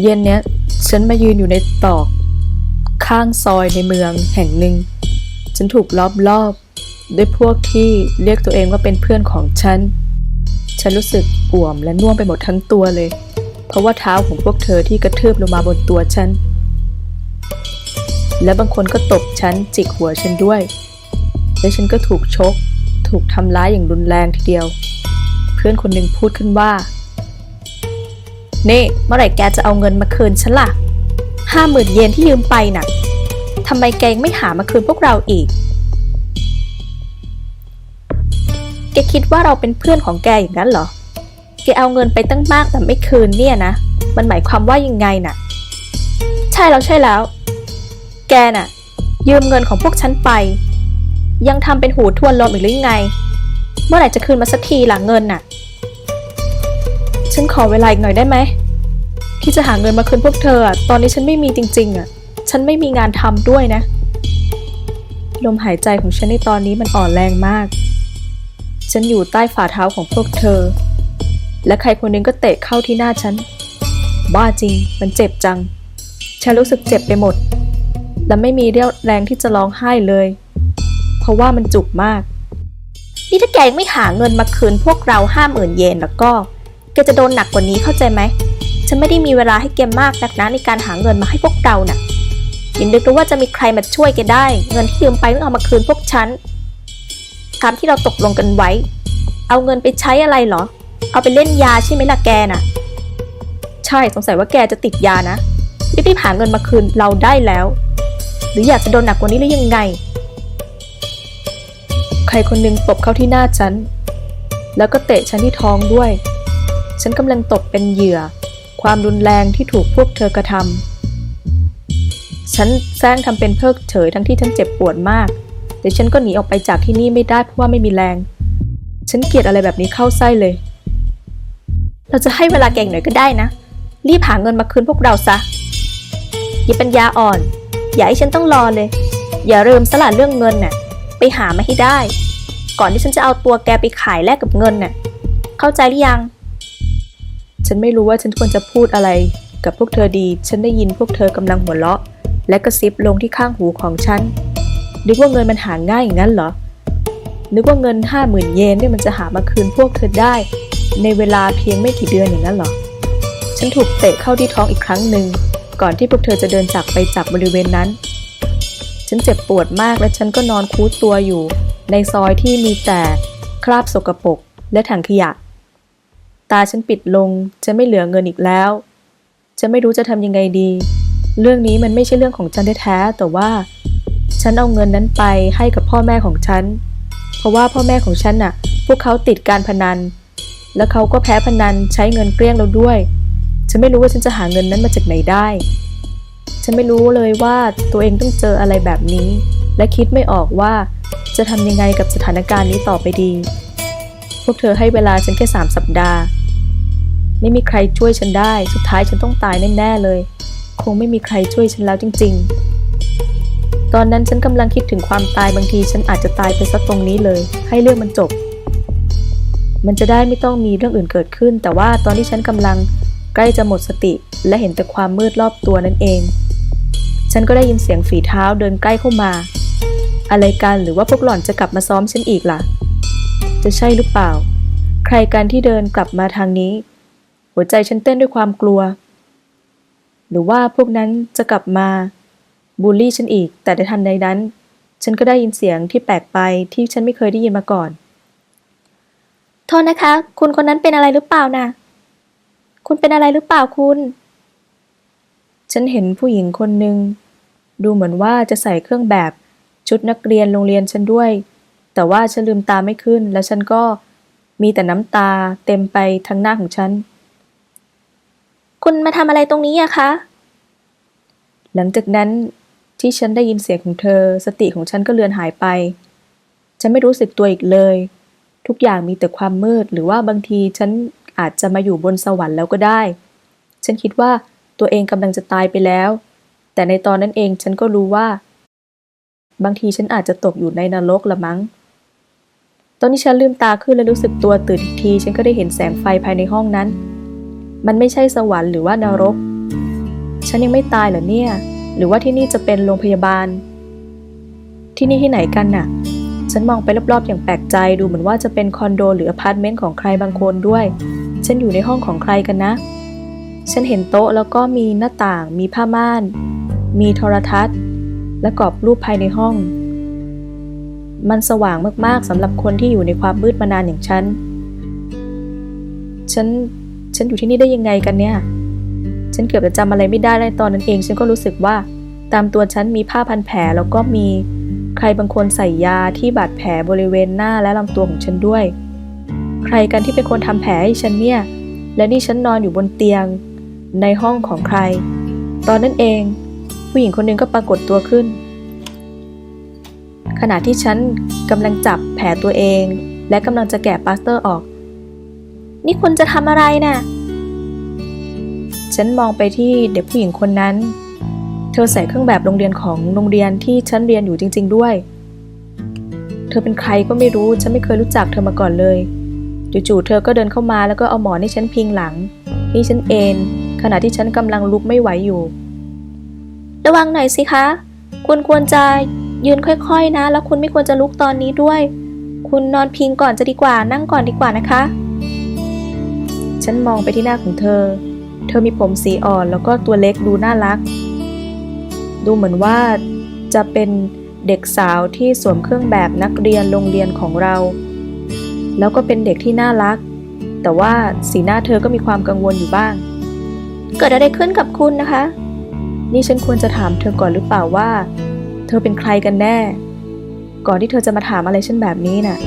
เย็นเนี้ย ฉันมายืนอยู่ในตรอก ข้างซอยในเมืองแห่งหนึ่ง ฉันถูกล้อมรอบด้วยพวกที่เรียกตัวเองว่าเป็นเพื่อนของฉัน ฉันรู้สึกอ่วมและน่วมไปหมดทั้งตัวเลย เพราะว่าเท้าของพวกเธอที่กระเทืบลงมาบนตัวฉัน และบางคนก็ตบฉันจิกหัวฉันด้วย และฉันก็ถูกชก ถูกทำร้ายอย่างรุนแรงทีเดียว เพื่อนคนหนึ่งพูดขึ้นว่า นี่เมื่อไหร่แกจะเอาเงินมาคืนฉันล่ะห้าหมื่นเยนที่ยืมไปน่ะทำไมแกยังไม่หามาคืนพวกเราอีก แกคิดว่าเราเป็นเพื่อนของแกอย่างนั้นเหรอ แกเอาเงินไปตั้งมากแต่ไม่คืนเนี่ยนะ มันหมายความว่ายังไงน่ะ ใช่แล้วใช่แล้ว แกน่ะ ยืมเงินของพวกฉันไป ยังทำเป็นหูทวนลมอีกหรือยังไง เมื่อไหร่จะคืนมาสักทีล่ะเงินน่ะ ฉันขอเวลาอีกหน่อยได้ไหม ที่จะหาเงินมาคืนพวกเธออะตอนนี้ฉันไม่มีจริงๆอะฉันไม่มีงานทำด้วยนะ ลมหายใจของฉันในตอนนี้มันอ่อนแรงมาก ฉันอยู่ใต้ฝ่าเท้าของพวกเธอ และใครคนหนึงก็เตะเข้าที่หน้าฉัน บ้าจริง มันเจ็บจัง ฉันรู้สึกเจ็บไปหมด และไม่มีเรี่ยวแรงที่จะร้องไห้เลย เพราะว่ามันจุกมาก นี่ถ้าแกยังไม่หาเงินมาคืนพวกเราห้าหมื่นเยนแล้วก็ แกจะโดนหนักกว่านี้เข้าใจไหม ฉันไม่ได้มีเวลาให้แกมากนักนะในการหาเงินมาให้พวกเราน่ะอย่านึกว่าจะมีใครมาช่วยแกได้ เงินที่ยืมไปต้องเอามาคืนพวกฉันตามที่เราตกลงกันไว้ เอาเงินไปใช้อะไรเหรอ เอาไปเล่นยาใช่ไหมล่ะแกน่ะ ใช่สงสัยว่าแกจะติดยานะรีบๆหาเงินมาคืนเราได้แล้ว หรืออยากจะโดนหนักกว่านี้หรือยังไง ใครคนหนึ่งตบเข้าที่หน้าฉัน แล้วก็เตะฉันที่ท้องด้วย ฉันกำลังตกเป็นเหยื่อ ความรุนแรงที่ถูกพวกเธอกระทำฉันแซงทำเป็นเพิกเฉยทั้งที่ฉันเจ็บปวดมากแต่ฉันก็หนีออกไปจากที่นี่ไม่ได้เพราะว่าไม่มีแรง ฉันเกลียดอะไรแบบนี้เข้าไส้เลย เราจะให้เวลาแกอีกหน่อยก็ได้นะ รีบหาเงินมาคืนพวกเราซะอย่าปัญญาอ่อน อย่าให้ฉันต้องรอเลย อย่าลืมสละเรื่องเงินน่ะ ไปหามาให้ได้ ก่อนที่ฉันจะเอาตัวแกไปขายแลกกับเงินน่ะ เข้าใจหรือยัง ฉันไม่รู้ว่าฉันควรจะพูดอะไร กับพวกเธอดี ฉันได้ยินพวกเธอกำลังหัวเราะ และกระซิบลงที่ข้างหูของฉัน นึกว่าเงินมันหาง่ายอย่างนั้นเหรอ นึกว่าเงินห้าหมื่นเยนเนี่ยมันจะหามาคืนพวกเธอได้ ในเวลาเพียงไม่กี่เดือนอย่างนั้นเหรอ ฉันถูกเตะเข้าที่ท้องอีกครั้งหนึ่งก่อนที่พวกเธอจะเดินจากไปจากบริเวณนั้น ฉันเจ็บปวดมากและฉันก็นอนคูดตัวอยู่ ในซอยที่มีแต่คราบสกปรกและถังขยะ ตาฉันปิดลง จะไม่เหลือเงินอีกแล้ว จะไม่รู้จะทำยังไงดี เรื่องนี้มันไม่ใช่เรื่องของฉันแท้ๆแต่ว่า ฉันเอาเงินนั้นไปให้กับพ่อแม่ของฉัน เพราะว่าพ่อแม่ของฉันน่ะ พวกเขาติดการพนัน แล้วเขาก็แพ้พนันใช้เงินเกลี้ยงเราด้วย ฉันไม่รู้ว่าฉันจะหาเงินนั้นมาจากไหนได้ ฉันไม่รู้เลยว่าตัวเองต้องเจออะไรแบบนี้ และคิดไม่ออกว่าจะทำยังไงกับสถานการณ์นี้ต่อไปดี พวกเธอให้เวลาฉันแค่สามสัปดาห์ ไม่มีใครช่วยฉันได้ สุดท้ายฉันต้องตายแน่ๆเลย คงไม่มีใครช่วยฉันแล้วจริง ๆ ตอนนั้นฉันกำลังคิดถึงความตายบางทีฉันอาจจะตายไปซะตรงนี้เลย ให้เรื่องมันจบ มันจะได้ไม่ต้องมีเรื่องอื่นเกิดขึ้น แต่ว่าตอนที่ฉันกำลังใกล้จะหมดสติ และเห็นแต่ความมืดรอบตัวนั่นเอง ฉันก็ได้ยินเสียงฝีเท้าเดินใกล้เข้ามา อะไรกันหรือว่าพวกหล่อนจะกลับมาซ้อมฉันอีกล่ะ จะใช่หรือเปล่า ใครกันที่เดินกลับมาทางนี้ หัวใจฉันเต้นด้วยความกลัว หรือว่าพวกนั้นจะกลับมาบูลลี่ฉันอีก แต่ในทันใดนั้น ฉันก็ได้ยินเสียงที่แปลกไปที่ฉันไม่เคยได้ยินมาก่อน โทษนะคะ คุณคนนั้นเป็นอะไรหรือเปล่านะคุณเป็นอะไรหรือเปล่าคุณ ฉันเห็นผู้หญิงคนหนึ่งดูเหมือนว่าจะใส่เครื่องแบบชุดนักเรียนโรงเรียนฉันด้วย แต่ว่าฉันลืมตาไม่ขึ้น แล้วฉันก็มีแต่น้ำตาเต็มไปทั้งหน้าของฉัน คุณมาทำอะไรตรงนี้อะคะ หลังจากนั้นที่ฉันได้ยินเสียงของเธอ สติของฉันก็เลือนหายไป ฉันไม่รู้สึกตัวอีกเลย ทุกอย่างมีแต่ความมืด หรือว่าบางทีฉันอาจจะมาอยู่บนสวรรค์แล้วก็ได้ ฉันคิดว่าตัวเองกำลังจะตายไปแล้ว แต่ในตอนนั้นเองฉันก็รู้ว่า บางทีฉันอาจจะตกอยู่ในนรกละมั้ง ตอนที่ฉันลืมตาขึ้นและรู้สึกตัวตื่นอีกที ฉันก็ได้เห็นแสงไฟภายในห้องนั้น มันไม่ใช่สวรรค์หรือว่านรก ฉันยังไม่ตายเหรอเนี่ย หรือว่าที่นี่จะเป็นโรงพยาบาล ที่นี่ที่ไหนกันน่ะ ฉันมองไปรอบๆอย่างแปลกใจดูเหมือนว่าจะเป็นคอนโดหรืออพาร์ตเมนต์ของใครบางคนด้วย ฉันอยู่ในห้องของใครกันนะ ฉันเห็นโต๊ะแล้วก็มีหน้าต่าง มีผ้าม่าน มีโทรทัศน์ และกรอบรูปภายในห้อง มันสว่างมากๆสำหรับคนที่อยู่ในความมืดมานานอย่างฉัน ฉัน ฉันอยู่ที่นี่ได้ยังไงกันเนี่ย ฉันเกือบจะจำอะไรไม่ได้แล้วตอนนั้นเอง ฉันก็รู้สึกว่า ตามตัวฉันมีผ้าพันแผลแล้วก็มีใครบางคนใส่ยาที่บาดแผลบริเวณหน้าและลำตัวของฉันด้วย ใครกันที่เป็นคนทำแผลให้ฉันเนี่ย และนี่ฉันนอนอยู่บนเตียง ในห้องของใคร ตอนนั้นเอง ผู้หญิงคนหนึ่งก็ปรากฏตัวขึ้น ขณะที่ฉันกำลังจับแผลตัวเอง และกำลังจะแกะปลาสเตอร์ออก นี่คุณจะทำอะไรน่ะ ฉันมองไปที่เด็กผู้หญิงคนนั้น เธอใส่เครื่องแบบโรงเรียนของโรงเรียนที่ฉันเรียนอยู่จริง ๆ ด้วย เธอเป็นใครก็ไม่รู้ ฉันไม่เคยรู้จักเธอมาก่อนเลย จู่ๆ เธอก็เดินเข้ามาแล้วก็เอาหมอนให้ฉันพิงหลัง นี่ฉันเอนขณะที่ฉันกำลังลุกไม่ไหวอยู่ ระวังหน่อยสิคะคุณควรจะยืนค่อย ๆ นะ แล้วคุณไม่ควรจะลุกตอนนี้ด้วย คุณนอนพิงก่อนจะดีกว่า นั่งก่อนดีกว่านะคะ ฉันมองไปที่หน้าของเธอ เธอมีผมสีอ่อนแล้วก็ตัวเล็กดูน่ารัก ดูเหมือนว่าจะเป็นเด็กสาวที่สวมเครื่องแบบนักเรียนโรงเรียนของเรา แล้วก็เป็นเด็กที่น่ารัก แต่ว่าสีหน้าเธอก็มีความกังวลอยู่บ้าง เกิดอะไรขึ้นกับคุณนะคะ นี่ฉันควรจะถามเธอก่อนหรือเปล่าว่า เธอเป็นใครกันแน่ ก่อนที่เธอจะมาถามอะไรฉันแบบนี้น่ะ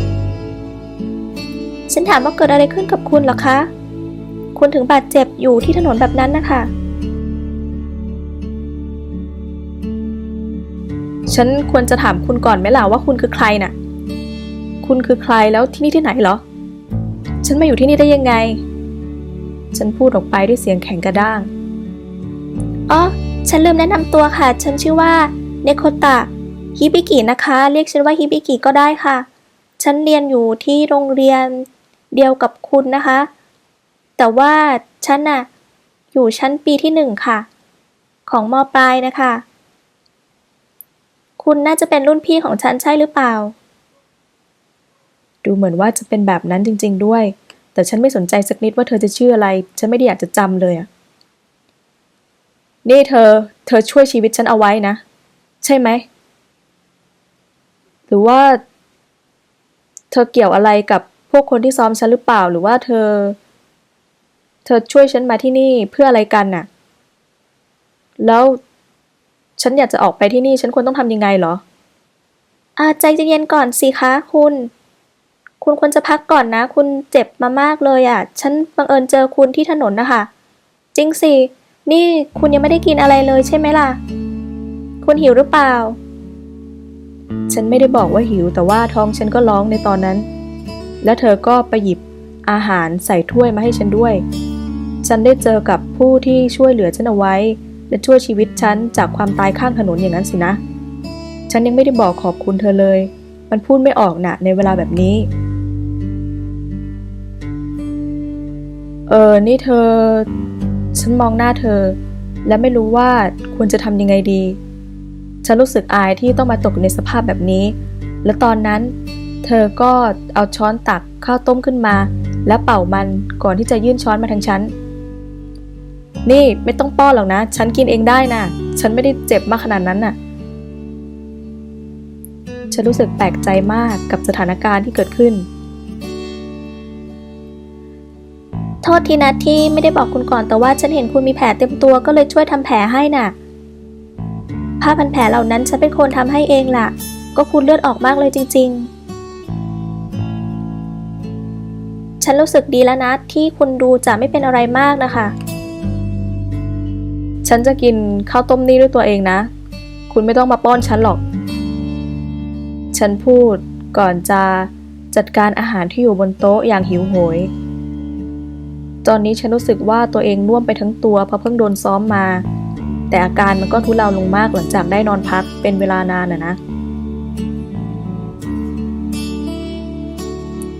ฉันถามว่าเกิดอะไรขึ้นกับคุณหรอคะ คุณถึงบาดเจ็บอยู่ที่ถนนแบบนั้นนะคะ ฉันควรจะถามคุณก่อนไหมล่ะว่าคุณคือใครน่ะ คุณคือใครแล้วที่นี่ที่ไหนเหรอ ฉันมาอยู่ที่นี่ได้ยังไง ฉันพูดออกไปด้วยเสียงแข็งกระด้าง อ๋อ ฉันลืมแนะนำตัวค่ะ ฉันชื่อว่าเนโคตะฮิบิกินะคะ เรียกฉันว่าฮิบิกิก็ได้ค่ะ ฉันเรียนอยู่ที่โรงเรียนเดียวกับคุณนะคะ แต่ว่าฉันน่ะ อยู่ชั้นปีที่หนึ่งค่ะ ของมปลายนะคะ คุณน่าจะเป็นรุ่นพี่ของฉันใช่หรือเปล่า ดูเหมือนว่าจะเป็นแบบนั้นจริง ๆ ด้วย แต่ฉันไม่สนใจสักนิดว่าเธอจะชื่ออะไร ฉันไม่ได้อยากจะจำเลยอะนี่เธอ เธอช่วยชีวิตฉันเอาไว้นะ ใช่ไหม หรือว่า เธอเกี่ยวอะไรกับพวกคนที่ซ้อมฉันหรือเปล่า หรือว่าเธอ เธอช่วยฉันมาที่นี่เพื่ออะไรกันน่ะ แล้วฉันอยากจะออกไปที่นี่ฉันควรต้องทำยังไงเหรออ่าใจเย็นๆก่อนสิคะคุณ คุณควรจะพักก่อนนะ คุณเจ็บมามากเลยอะ ฉันบังเอิญเจอคุณที่ถนนนะคะ จริงสิ นี่คุณยังไม่ได้กินอะไรเลยใช่ไหมล่ะ คุณหิวหรือเปล่า ฉันไม่ได้บอกว่าหิวแต่ว่าท้องฉันก็ร้องในตอนนั้น แล้วเธอก็ไปหยิบอาหารใส่ถ้วยมาให้ฉันด้วย ฉันได้เจอกับผู้ที่ช่วยเหลือฉันเอาไว้ และช่วยชีวิตฉันจากความตายข้างถนนอย่างนั้นสินะ ฉันยังไม่ได้บอกขอบคุณเธอเลย มันพูดไม่ออกนะในเวลาแบบนี้ เออ นี่เธอ ฉันมองหน้าเธอ และไม่รู้ว่าควรจะทำยังไงดี ฉันรู้สึกอายที่ต้องมาตกในสภาพแบบนี้ และตอนนั้น เธอก็เอาช้อนตักข้าวต้มขึ้นมา และเป่ามันก่อนที่จะยื่นช้อนมาทางฉัน นี่ไม่ต้องป้อนหรอกนะ ฉันกินเองได้นะฉันไม่ได้เจ็บมากขนาดนั้นน่ะ ฉันรู้สึกแปลกใจมากกับสถานการณ์ที่เกิดขึ้น โทษทีนะที่ไม่ได้บอกคุณก่อนแต่ว่าฉันเห็นคุณมีแผลเต็มตัวก็เลยช่วยทำแผลให้น่ะ ผ้าพันแผลเหล่านั้นฉันเป็นคนทำให้เองล่ะ ก็คุณเลือดออกมากเลยจริง ๆฉันรู้สึกดีแล้วนะที่คุณดูจะไม่เป็นอะไรมากนะคะ ฉันจะกินข้าวต้มนี่ด้วยตัวเองนะ คุณไม่ต้องมาป้อนฉันหรอก ฉันพูดก่อนจะจัดการอาหารที่อยู่บนโต๊ะอย่างหิวโหย ตอนนี้ฉันรู้สึกว่าตัวเองน่วมไปทั้งตัวเพราะเพิ่งโดนซ้อมมา แต่อาการมันก็ทุเลาลงมากหลังจากได้นอนพักเป็นเวลานานอะนะ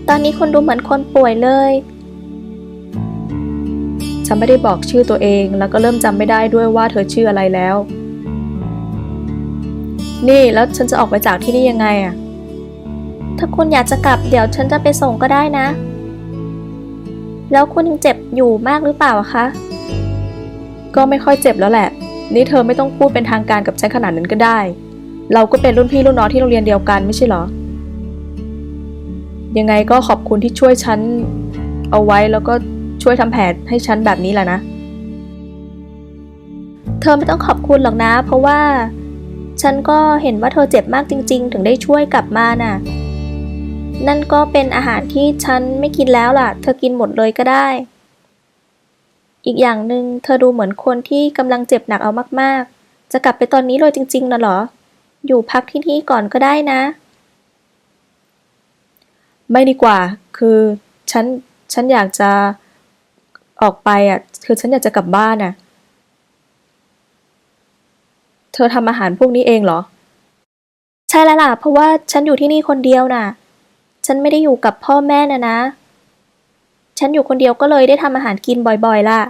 ตอนนี้คุณดูเหมือนคนป่วยเลย ฉันไม่ได้บอกชื่อตัวเอง แล้วก็เริ่มจำไม่ได้ด้วยว่าเธอชื่ออะไรแล้ว นี่แล้วฉันจะออกไปจากที่นี่ยังไงอะ ถ้าคุณอยากจะกลับเดี๋ยวฉันจะไปส่งก็ได้นะ แล้วคุณยังเจ็บอยู่มากหรือเปล่าคะ ก็ไม่ค่อยเจ็บแล้วแหละ นี่เธอไม่ต้องพูดเป็นทางการกับฉันขนาดนั้นก็ได้ เราก็เป็นรุ่นพี่รุ่นน้องที่โรงเรียนเดียวกันไม่ใช่หรอ ยังไงก็ขอบคุณที่ช่วยฉันเอาไว้แล้วก็ ช่วยทำแผลให้ฉันแบบนี้แหละนะ เธอไม่ต้องขอบคุณหรอกนะ เพราะว่า ฉันก็เห็นว่าเธอเจ็บมากจริง ๆ ถึงได้ช่วยกลับมาน่ะ นั่นก็เป็นอาหารที่ฉันไม่กินแล้วล่ะ เธอกินหมดเลยก็ได้ อีกอย่างหนึ่งเธอดูเหมือนคนที่กำลังเจ็บหนักเอามากๆ จะกลับไปตอนนี้เลยจริงๆนะหรอ อยู่พักที่นี่ก่อนก็ได้นะไม่ดีกว่า คือ ฉัน ฉันอยากจะ ออกไปอะ คือฉันอยากจะกลับบ้านอะ เธอทำอาหารพวกนี้เองเหรอ ใช่แล้วล่ะ เพราะว่าฉันอยู่ที่นี่คนเดียวน่ะ ฉันไม่ได้อยู่กับพ่อแม่นะนะ ฉันอยู่คนเดียวก็เลยได้ทำอาหารกินบ่อยๆล่ะ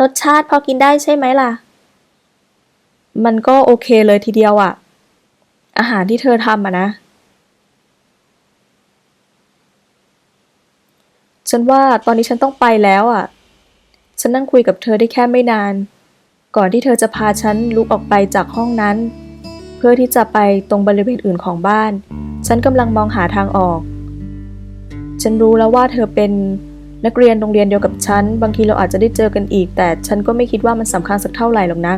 รสชาติพอกินได้ใช่ไหมล่ะ มันก็โอเคเลยทีเดียวอะ อาหารที่เธอทำอะนะ ฉันว่าตอนนี้ฉันต้องไปแล้วอะ ฉันนั่งคุยกับเธอได้แค่ไม่นาน ก่อนที่เธอจะพาฉันลุกออกไปจากห้องนั้น เพื่อที่จะไปตรงบริเวณอื่นของบ้าน ฉันกำลังมองหาทางออก ฉันรู้แล้วว่าเธอเป็นนักเรียนโรงเรียนเดียวกับฉัน บางทีเราอาจจะได้เจอกันอีก แต่ฉันก็ไม่คิดว่ามันสำคัญสักเท่าไหร่หรอกนะ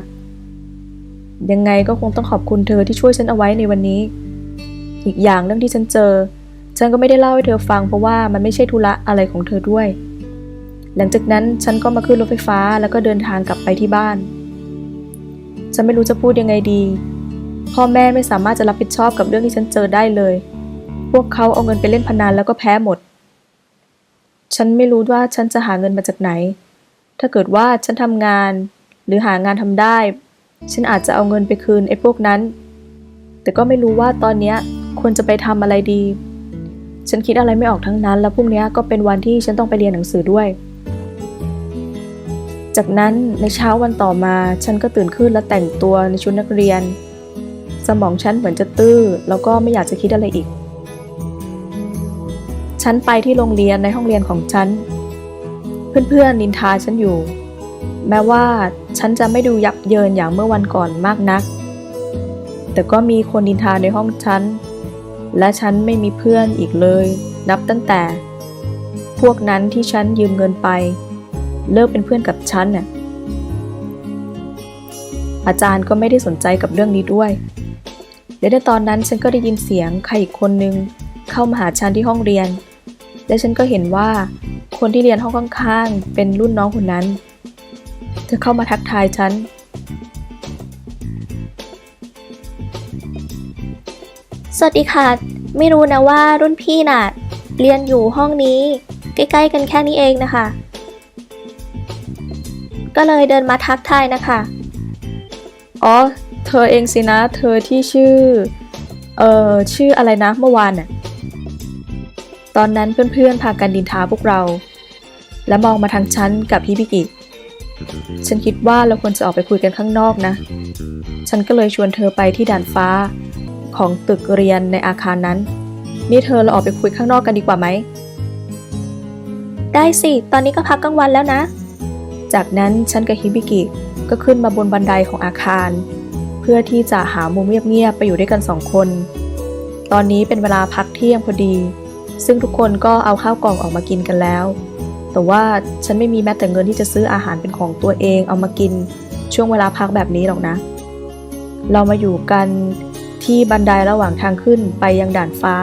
ยังไงก็คงต้องขอบคุณเธอที่ช่วยฉันเอาไว้ในวันนี้ อีกอย่างเรื่องที่ฉันเจอ ฉันก็ไม่ได้เล่าให้เธอฟังเพราะว่ามันไม่ใช่ธุระอะไรของเธอด้วย หลังจากนั้นฉันก็มาขึ้นรถไฟฟ้าแล้วก็เดินทางกลับไปที่บ้าน ฉันไม่รู้จะพูดยังไงดี พ่อแม่ไม่สามารถจะรับผิดชอบกับเรื่องที่ฉันเจอได้เลย พวกเขาเอาเงินไปเล่นพนันแล้วก็แพ้หมด ฉันไม่รู้ว่าฉันจะหาเงินมาจากไหน ถ้าเกิดว่าฉันทำงาน หรือหางานทำได้ ฉันอาจจะเอาเงินไปคืนไอ้พวกนั้น แต่ก็ไม่รู้ว่าตอนนี้ควรจะไปทำอะไรดี ฉันคิดอะไรไม่ออกทั้งนั้น แล้วพรุ่งนี้ก็เป็นวันที่ฉันต้องไปเรียนหนังสือด้วย จากนั้นในเช้าวันต่อมาฉันก็ตื่นขึ้นและแต่งตัวในชุดนักเรียน สมองฉันเหมือนจะตื้อ แล้วก็ไม่อยากจะคิดอะไรอีก ฉันไปที่โรงเรียนในห้องเรียนของฉัน เพื่อนๆนินทาฉันอยู่ แม้ว่าฉันจะไม่ดูยับเยินอย่างเมื่อวันก่อนมากนัก แต่ก็มีคนนินทาในห้องฉัน และฉันไม่มีเพื่อนอีกเลย นับตั้งแต่ พวกนั้นที่ฉันยืมเงินไป เลิกเป็นเพื่อนกับฉันน่ะอาจารย์ก็ไม่ได้สนใจกับเรื่องนี้ด้วยเดี๋ยวในตอนนั้นฉันก็ได้ยินเสียงใครอีกคนนึงเข้ามาหาฉันที่ห้องเรียน และฉันก็เห็นว่าคนที่เรียนห้องข้างๆ เป็นรุ่นน้องคนนั้น เธอเข้ามาทักทายฉัน สวัสดีค่ะ ไม่รู้นะว่ารุ่นพี่น่ะ เรียนอยู่ห้องนี้ ใกล้ๆกันแค่นี้เองนะคะ ก็เลยเดินมาทักทายนะคะ อ๋อ เธอเองสินะ เธอที่ชื่อ เอ่อ ชื่ออะไรนะเมื่อวานน่ะ ตอนนั้นเพื่อนๆพากันดินทาพวกเรา และมองมาทางฉันกับพี่บิกิฉันคิดว่าเราควรจะออกไปคุยกันข้างนอกนะ ฉันก็เลยชวนเธอไปที่ด่านฟ้า ของตึกเรียนในอาคารนั้น นี่เธอเราออกไปคุยข้างนอกกันดีกว่าไหม ได้สิ ตอนนี้ก็พักกลางวันแล้วนะ จากนั้นฉันกับฮิบิกิก็ขึ้นมาบนบันไดของอาคาร เพื่อที่จะหามุมเงียบๆไปอยู่ด้วยกันสองคน ตอนนี้เป็นเวลาพักเที่ยงพอดี ซึ่งทุกคนก็เอาข้าวกล่องออกมากินกันแล้ว แต่ว่าฉันไม่มีแม้แต่เงินที่จะซื้ออาหารเป็นของตัวเองเอามากินช่วงเวลาพักแบบนี้หรอกนะ เรามาอยู่กัน ที่บันไดระหว่างทางขึ้นไปยังด่านฟ้า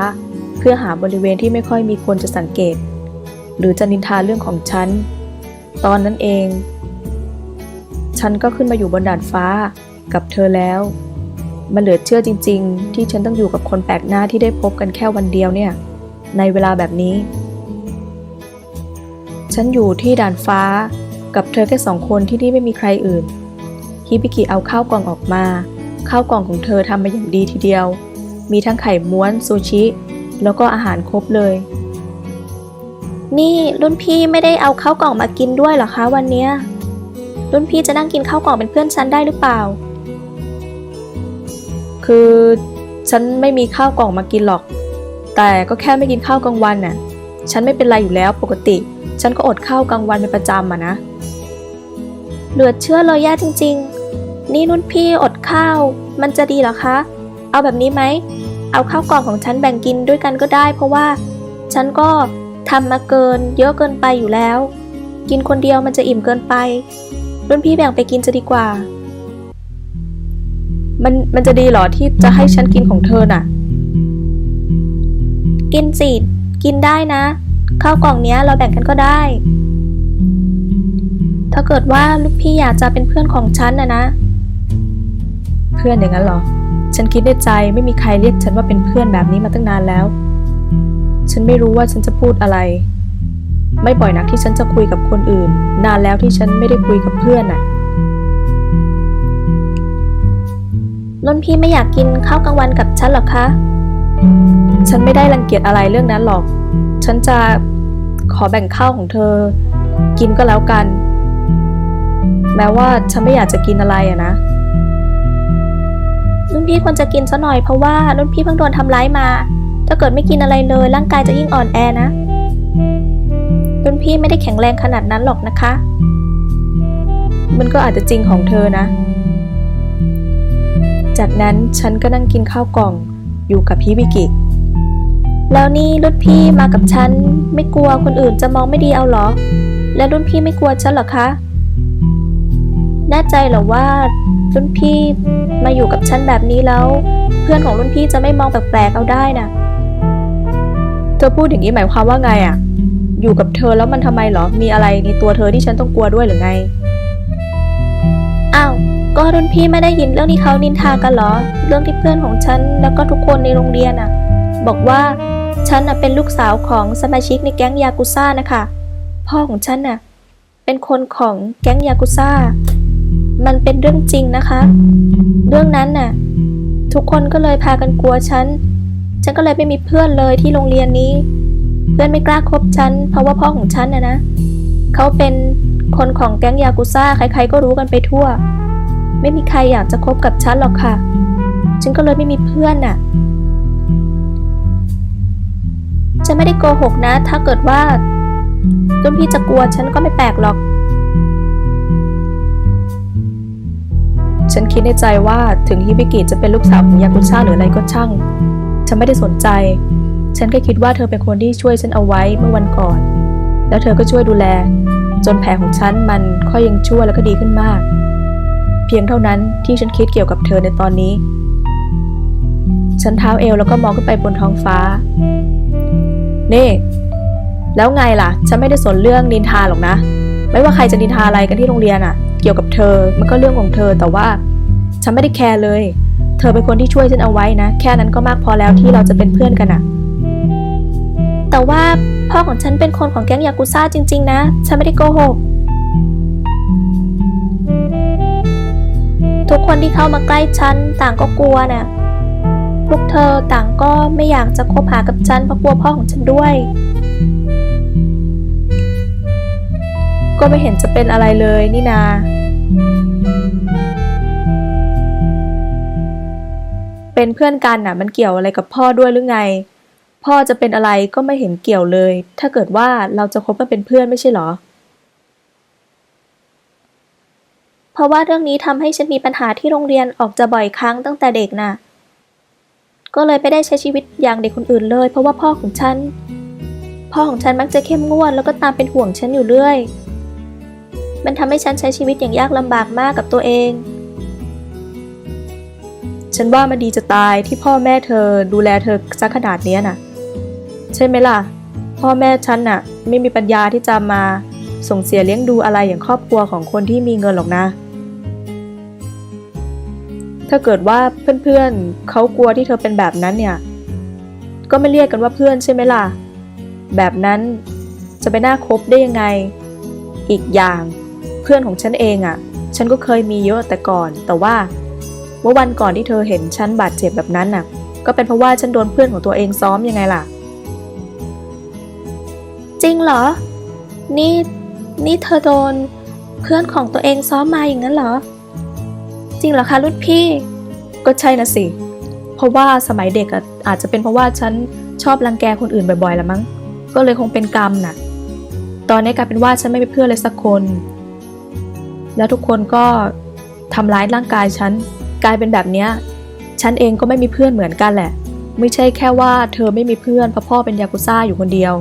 เพื่อหาบริเวณที่ไม่ค่อยมีคนจะสังเกต หรือจะนินทาเรื่องของฉัน ตอนนั้นเอง ฉันก็ขึ้นมาอยู่บนด่านฟ้ากับเธอแล้ว มันเหลือเชื่อจริง ๆ ที่ฉันต้องอยู่กับคนแปลกหน้าที่ได้พบกันแค่วันเดียวเนี่ย ในเวลาแบบนี้ ฉันอยู่ที่ด่านฟ้ากับเธอแค่สองคนที่นี่ไม่มีใครอื่นฮิบิกิเอาข้าวกล่องออกมา ข้าวกล่องของเธอทำมาอย่างดีทีเดียว มีทั้งไข่ม้วนซูชิ แล้วก็อาหารครบเลย นี่รุ่นพี่ไม่ได้เอาข้าวกล่องมากินด้วยเหรอคะวันเนี้ยรุ่นพี่จะนั่งกินข้าวกล่องเป็นเพื่อนฉันได้หรือเปล่า คือฉันไม่มีข้าวกล่องมากินหรอก แต่ก็แค่ไม่กินข้าวกลางวันน่ะ ฉันไม่เป็นไรอยู่แล้วปกติ ฉันก็อดข้าวกลางวันเป็นประจำอะนะ เหลือเชื่อเลยแย่จริง ๆ นี่รุ่นพี่อดข้าว มันจะดีเหรอคะ เอาแบบนี้ไหม เอาข้าวกล่องของฉันแบ่งกินด้วยกันก็ได้ เพราะว่า ฉันก็ทำมาเกิน เยอะเกินไปอยู่แล้ว กินคนเดียวมันจะอิ่มเกินไป รุ่นพี่แบ่งไปกินจะดีกว่า มันมันจะดีเหรอที่จะให้ฉันกินของเธอน่ะ กินสิกินได้นะข้าวกล่องเนี้ยเราแบ่งกันก็ได้ ถ้าเกิดว่าลูกพี่อยากจะเป็นเพื่อนของฉันนะนะ เพื่อนอย่างนั้นหรอ ฉันคิดในใจไม่มีใครเรียกฉันว่าเป็นเพื่อนแบบนี้มาตั้งนานแล้ว ฉันไม่รู้ว่าฉันจะพูดอะไร ไม่บ่อยนักที่ฉันจะคุยกับคนอื่น นานแล้วที่ฉันไม่ได้คุยกับเพื่อนน่ะรุ่นพี่ไม่อยากกินข้าวกลางวันกับฉันหรอคะ ฉันไม่ได้รังเกียจอะไรเรื่องนั้นหรอก ฉันจะขอแบ่งข้าวของเธอ กินก็แล้วกัน แม้ว่าฉันไม่อยากจะกินอะไรอะนะ รุ่นพี่ควรจะกินซะหน่อยเพราะว่ารุ่นพี่เพิ่งโดนทำร้ายมา ถ้าเกิดไม่กินอะไรเลย ร่างกายจะยิ่งอ่อนแอนะ รุ่นพี่ไม่ได้แข็งแรงขนาดนั้นหรอกนะคะ มันก็อาจจะจริงของเธอนะ จากนั้นฉันก็นั่งกินข้าวกล่องอยู่กับพี่วิกิ แล้วนี่รุ่นพี่มากับฉันไม่กลัวคนอื่นจะมองไม่ดีเอาหรอ และรุ่นพี่ไม่กลัวฉันหรอคะ แน่ใจเหรอว่ารุ่นพี่มาอยู่กับฉันแบบนี้แล้ว เพื่อนของรุ่นพี่จะไม่มองแปลกๆเอาได้นะเธอพูดอย่างนี้หมายความว่าไงอะอยู่กับเธอแล้วมันทำไมเหรอ มีอะไรในตัวเธอที่ฉันต้องกลัวด้วยหรือไง อ้าว ก็รุ่นพี่ไม่ได้ยินเรื่องที่เขานินทากันเหรอ เรื่องที่เพื่อนของฉันแล้วก็ทุกคนในโรงเรียนอะ บอกว่าฉันน่ะเป็นลูกสาวของสมาชิกในแก๊งยากุซ่านะคะ พ่อของฉันน่ะ เป็นคนของแก๊งยากุซ่า มันเป็นเรื่องจริงนะคะ เรื่องนั้นน่ะ ทุกคนก็เลยพากันกลัวฉัน ฉันก็เลยไม่มีเพื่อนเลยที่โรงเรียนนี้ เพื่อนไม่กล้าคบฉัน เพราะว่าพ่อของฉันน่ะนะ เขาเป็นคนของแก๊งยากุซ่า ใครๆก็รู้กันไปทั่ว ไม่มีใครอยากจะคบกับฉันหรอกค่ะ ฉันก็เลยไม่มีเพื่อนน่ะฉันไม่ได้โกหกนะ ถ้าเกิดว่ารุ่นพี่จะกลัวฉันก็ไม่แปลกหรอก ฉันคิดในใจว่าถึงฮิบิกิจะเป็นลูกสาวของยากุซ่าหรืออะไรก็ช่าง ฉันไม่ได้สนใจ ฉันแค่คิดว่าเธอเป็นคนที่ช่วยฉันเอาไว้เมื่อวันก่อน แล้วเธอก็ช่วยดูแล จนแผลของฉันมันค่อยยังชั่วแล้วก็ดีขึ้นมาก เพียงเท่านั้นที่ฉันคิดเกี่ยวกับเธอในตอนนี้ ฉันเท้าเอวแล้วก็มองขึ้นไปบนท้องฟ้า นี่ แล้วไงล่ะ ฉันไม่ได้สนเรื่องนินทาหรอกนะ ไม่ว่าใครจะนินทาอะไรกันที่โรงเรียนอะ เกี่ยวกับเธอ มันก็เรื่องของเธอ แต่ว่าฉันไม่ได้แคร์เลย เธอเป็นคนที่ช่วยฉันเอาไว้นะ แค่นั้นก็มากพอแล้วที่เราจะเป็นเพื่อนกันอะแต่ว่าพ่อของฉันเป็นคนของแก๊งยากุซ่าจริง ๆ นะ ฉันไม่ได้โกหก ทุกคนที่เข้ามาใกล้ฉันต่างก็กลัวน่ะพวกเธอต่างก็ไม่อยากจะคบหากับฉันเพราะกลัวพ่อของฉันด้วย ก็ไม่เห็นจะเป็นอะไรเลยนี่นา เป็นเพื่อนกันน่ะมันเกี่ยวอะไรกับพ่อด้วยหรือไง พ่อจะเป็นอะไรก็ไม่เห็นเกี่ยวเลย ถ้าเกิดว่าเราจะคบกันเป็นเพื่อนไม่ใช่เหรอ เพราะว่าเรื่องนี้ทำให้ฉันมีปัญหาที่โรงเรียนออกจะบ่อยครั้งตั้งแต่เด็กน่ะ ก็เลยไม่ได้ใช้ชีวิตอย่างเด็กคนอื่นเลย เพราะว่าพ่อของฉัน พ่อของฉันมักจะเข้มงวดแล้วก็ตามเป็นห่วงฉันอยู่เรื่อย มันทำให้ฉันใช้ชีวิตอย่างยากลำบากมากกับตัวเอง ฉันว่ามันดีจะตายที่พ่อแม่เธอดูแลเธอซักขนาดนี้น่ะ ใช่ไหมล่ะ พ่อแม่ฉันน่ะ ไม่มีปัญญาที่จะมาส่งเสียเลี้ยงดูอะไรอย่างครอบครัวของคนที่มีเงินหรอกนะ ถ้าเกิดว่าเพื่อนๆเขากลัวที่เธอเป็นแบบนั้นเนี่ย ก็ไม่เรียกกันว่าเพื่อนใช่ไหมล่ะ แบบนั้นจะไปน่าคบได้ยังไง อีกอย่าง เพื่อนของฉันเองอะ่ะ ฉันก็เคยมีเยอะแต่ก่อน แต่ว่าเมื่อวันก่อนที่เธอเห็นฉันบาดเจ็บแบบนั้นน่ะ ก็เป็นเพราะว่าฉันโดนเพื่อนของตัวเองซ้อมยังไงล่ะ จริงเหรอ นี่นี่เธอโดนเพื่อนของตัวเองซ้อมมาอย่างนั้นเหรอ จริงเหรอคะรุ่นพี่ ก็ใช่นะสิ เพราะว่าสมัยเด็กอะอาจจะเป็นเพราะว่าฉันชอบรังแกคนอื่นบ่อยๆละมั้ง ก็เลยคงเป็นกรรมน่ะ ตอนนี้กลายเป็นว่าฉันไม่มีเพื่อนเลยสักคน แล้วทุกคนก็ทำร้ายร่างกายฉัน กลายเป็นแบบนี้ฉันเองก็ไม่มีเพื่อนเหมือนกันแหละ ไม่ใช่แค่ว่าเธอไม่มีเพื่อนเพราะพ่อเป็นยากุซ่าอยู่คนเดียว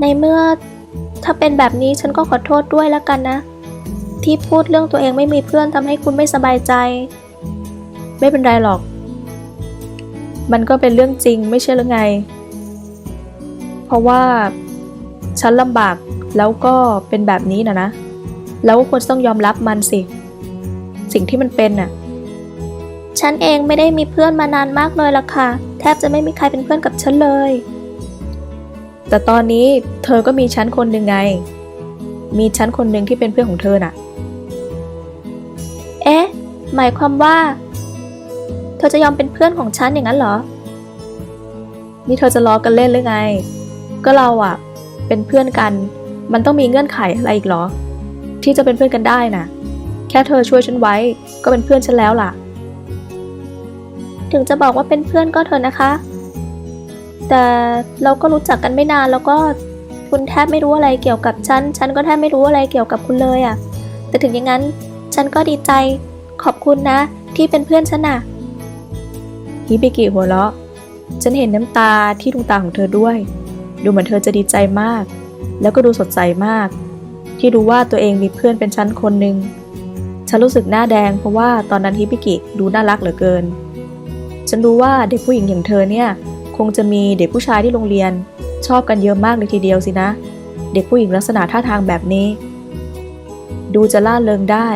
ในเมื่อถ้าเป็นแบบนี้ฉันก็ขอโทษด้วยแล้วกันนะ ที่พูดเรื่องตัวเองไม่มีเพื่อนทำให้คุณไม่สบายใจ ไม่เป็นไรหรอก มันก็เป็นเรื่องจริงไม่ใช่หรือไง เพราะว่าฉันลำบาก แล้วก็เป็นแบบนี้นะนะแล้วก็ควรต้องยอมรับมันสิ สิ่งที่มันเป็นน่ะ ฉันเองไม่ได้มีเพื่อนมานานมากเลยล่ะค่ะ แทบจะไม่มีใครเป็นเพื่อนกับฉันเลย แต่ตอนนี้เธอก็มีฉันคนหนึ่งไง มีฉันคนหนึ่งที่เป็นเพื่อนของเธอน่ะ เอ๊ะ หมายความว่า เธอจะยอมเป็นเพื่อนของฉันอย่างนั้นเหรอ นี่เธอจะล้อกันเล่นหรือไง ก็เราอะเป็นเพื่อนกัน มันต้องมีเงื่อนไขอะไรอีกเหรอ ที่จะเป็นเพื่อนกันได้น่ะแค่เธอช่วยฉันไว้ ก็เป็นเพื่อนฉันแล้วล่ะ ถึงจะบอกว่าเป็นเพื่อนก็เถอะนะคะ แต่เราก็รู้จักกันไม่นานแล้วก็คุณแทบไม่รู้อะไรเกี่ยวกับฉัน ฉันก็แทบไม่รู้อะไรเกี่ยวกับคุณเลยอะ่ะ แต่ถึงอย่างนั้น ฉันก็ดีใจ ขอบคุณนะ ที่เป็นเพื่อนฉันน่ะฮิบิกิหัวเราะ ฉันเห็นน้ำตาที่ดวงตาของเธอด้วย ดูเหมือนเธอจะดีใจมาก แล้วก็ดูสดใสมาก ที่รู้ว่าตัวเองมีเพื่อนเป็นฉันคนหนึ่งฉันรู้สึกหน้าแดงเพราะว่าตอนนั้นฮิบิกิดูน่ารักเหลือเกิน ฉันรู้ว่าเด็กผู้หญิงอย่างเธอเนี่ย คงจะมีเด็กผู้ชายที่โรงเรียน ชอบกันเยอะมากเลยทีเดียวสินะ เด็กผู้หญิงลักษณะท่าทางแบบนี้ ดูจะล่าเริงได้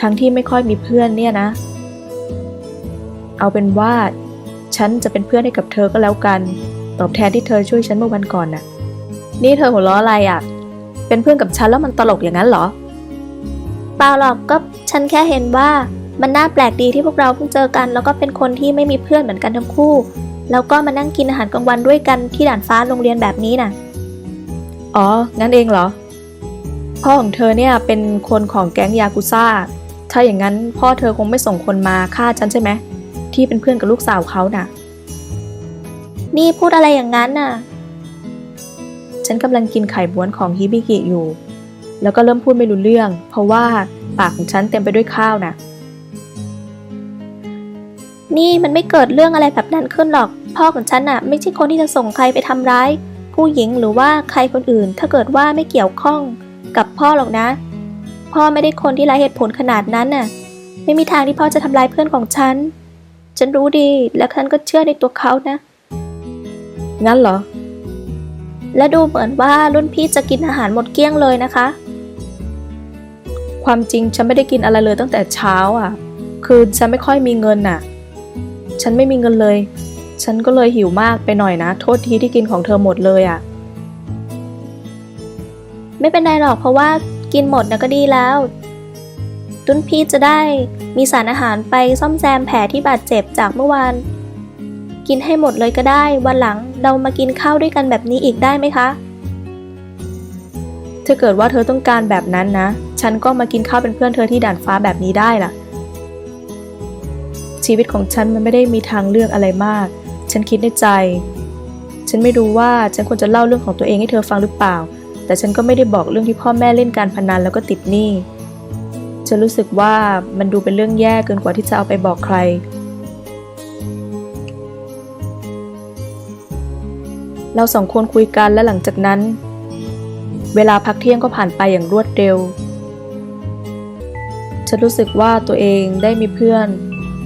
ทั้งที่ไม่ค่อยมีเพื่อนเนี่ยนะ เอาเป็นว่า ฉันจะเป็นเพื่อนให้กับเธอก็แล้วกัน ตอบแทนที่เธอช่วยฉันเมื่อวันก่อนน่ะ นี่เธอหัวเราะอะไรอะ เป็นเพื่อนกับฉันแล้วมันตลกอย่างนั้นเหรอ เปล่าหรอกก็ฉันแค่เห็นว่ามันน่าแปลกดีที่พวกเราเพิ่งเจอกัน แล้วก็เป็นคนที่ไม่มีเพื่อนเหมือนกันทั้งคู่ แล้วก็มานั่งกินอาหารกลางวันด้วยกันที่ด่านฟ้าโรงเรียนแบบนี้น่ะ อ๋อ งั้นเองเหรอ พ่อของเธอเนี่ยเป็นคนของแก๊งยากุซ่า ถ้าอย่างนั้นพ่อเธอคงไม่ส่งคนมาฆ่าฉันใช่ไหมที่เป็นเพื่อนกับลูกสาวเขาน่ะ นี่พูดอะไรอย่างนั้นน่ะ ฉันกำลังกินไข่บ้วนของฮิบิกิอยู่ แล้วก็เริ่มพูดไม่รู้เรื่อง เพราะว่าปากของฉันเต็มไปด้วยข้าวน่ะนี่มันไม่เกิดเรื่องอะไรแบบนั้นขึ้นหรอก พ่อของฉันน่ะ ไม่ใช่คนที่จะส่งใครไปทำร้าย ผู้หญิงหรือว่าใครคนอื่น ถ้าเกิดว่าไม่เกี่ยวข้องกับพ่อหรอกนะ พ่อไม่ได้คนที่ไร้เหตุผลขนาดนั้นน่ะ ไม่มีทางที่พ่อจะทำร้ายเพื่อนของฉัน ฉันรู้ดีและฉันก็เชื่อในตัวเขานะ งั้นเหรอ และดูเหมือนว่ารุ่นพี่จะกินอาหารหมดเกลี้ยงเลยนะคะ ความจริงฉันไม่ได้กินอะไรเลยตั้งแต่เช้าอะ คือฉันไม่ค่อยมีเงินน่ะ ฉันไม่มีเงินเลย ฉันก็เลยหิวมากไปหน่อยนะ โทษทีที่กินของเธอหมดเลยอะ ไม่เป็นไรหรอกเพราะว่ากินหมดนะก็ดีแล้วรุ่นพี่จะได้มีสารอาหารไปซ่อมแซมแผลที่บาดเจ็บจากเมื่อวาน กินให้หมดเลยก็ได้ วันหลังเรามากินข้าวด้วยกันแบบนี้อีกได้ไหมคะ ถ้าเกิดว่าเธอต้องการแบบนั้นนะ ฉันก็มากินข้าวเป็นเพื่อนเธอที่ด่านฟ้าแบบนี้ได้ล่ะ ชีวิตของฉันมันไม่ได้มีทางเลือกอะไรมาก ฉันคิดในใจ ฉันไม่รู้ว่าฉันควรจะเล่าเรื่องของตัวเองให้เธอฟังหรือเปล่า แต่ฉันก็ไม่ได้บอกเรื่องที่พ่อแม่เล่นการพนันแล้วก็ติดหนี้ ฉันรู้สึกว่ามันดูเป็นเรื่องแย่เกินกว่าที่จะเอาไปบอกใคร เราสองคนคุยกันและหลังจากนั้น เวลาพักเที่ยงก็ผ่านไปอย่างรวดเร็ว ฉันรู้สึกว่าตัวเองได้มีเพื่อน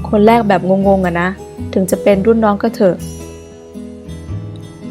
คนแรกแบบงงๆอะนะ ถึงจะเป็นรุ่นน้องก็เถอะ